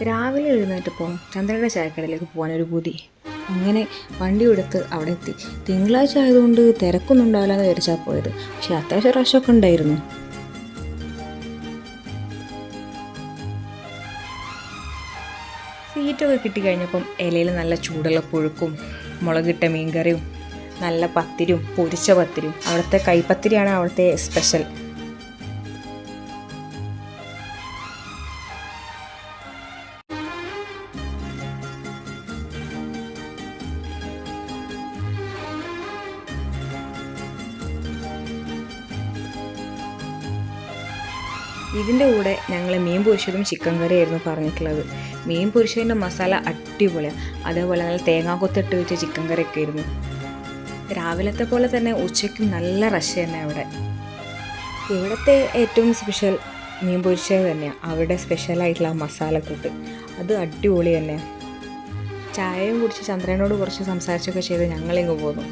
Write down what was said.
രാവിലെ എഴുന്നേറ്റപ്പോൾ ചന്ദ്രയുടെ ചായക്കടയിലേക്ക് പോകാൻ ഒരു ബുദ്ധി അങ്ങനെ വണ്ടി എടുത്ത് അവിടെ എത്തി. തിങ്കളാഴ്ച ആയതുകൊണ്ട് തിരക്കൊന്നും ഉണ്ടാവില്ല എന്ന് വിചാരിച്ചാൽ പോയത്. പക്ഷെ അത്യാവശ്യം റഷൊക്കെ ഉണ്ടായിരുന്നു. സീറ്റൊക്കെ കിട്ടിക്കഴിഞ്ഞപ്പം ഇലയിൽ നല്ല ചൂടുള്ള പുഴുക്കും മുളകിട്ട മീൻകറിയും നല്ല പത്തിരിയും പൊരിച്ച പത്തിരും അവിടുത്തെ കൈപ്പത്തിരിയാണ് അവിടുത്തെ സ്പെഷ്യൽ ഇതിന്റെ കൂടെ ഞങ്ങൾ മീൻ പൊരിച്ചതും ചിക്കൻ കറിയായിരുന്നു പറഞ്ഞിട്ടുള്ളത്. മീൻ പൊരിച്ചതിന്റെ മസാല അടിപൊളിയാണ് അതേപോലെ നല്ല തേങ്ങാ കൊത്തിട്ട് വെച്ച ചിക്കൻ കറിയൊക്കെ ആയിരുന്നു. രാവിലത്തെ പോലെ തന്നെ ഉച്ചയ്ക്ക് നല്ല റഷ് തന്നെ അവിടെ. ഇവിടുത്തെ ഏറ്റവും സ്പെഷ്യൽ മീൻ പൊരിച്ചത് തന്നെയാണ് അവിടെ സ്പെഷ്യലായിട്ടുള്ള മസാല മസാലക്കൂട്ട് അത് അടിപൊളി തന്നെയാണ് ചായയും കുടിച്ച് ചന്ദ്രനോട് കുറച്ച് സംസാരിച്ചൊക്കെ ചെയ്ത് ഞങ്ങളിങ്ങ് പോന്നു.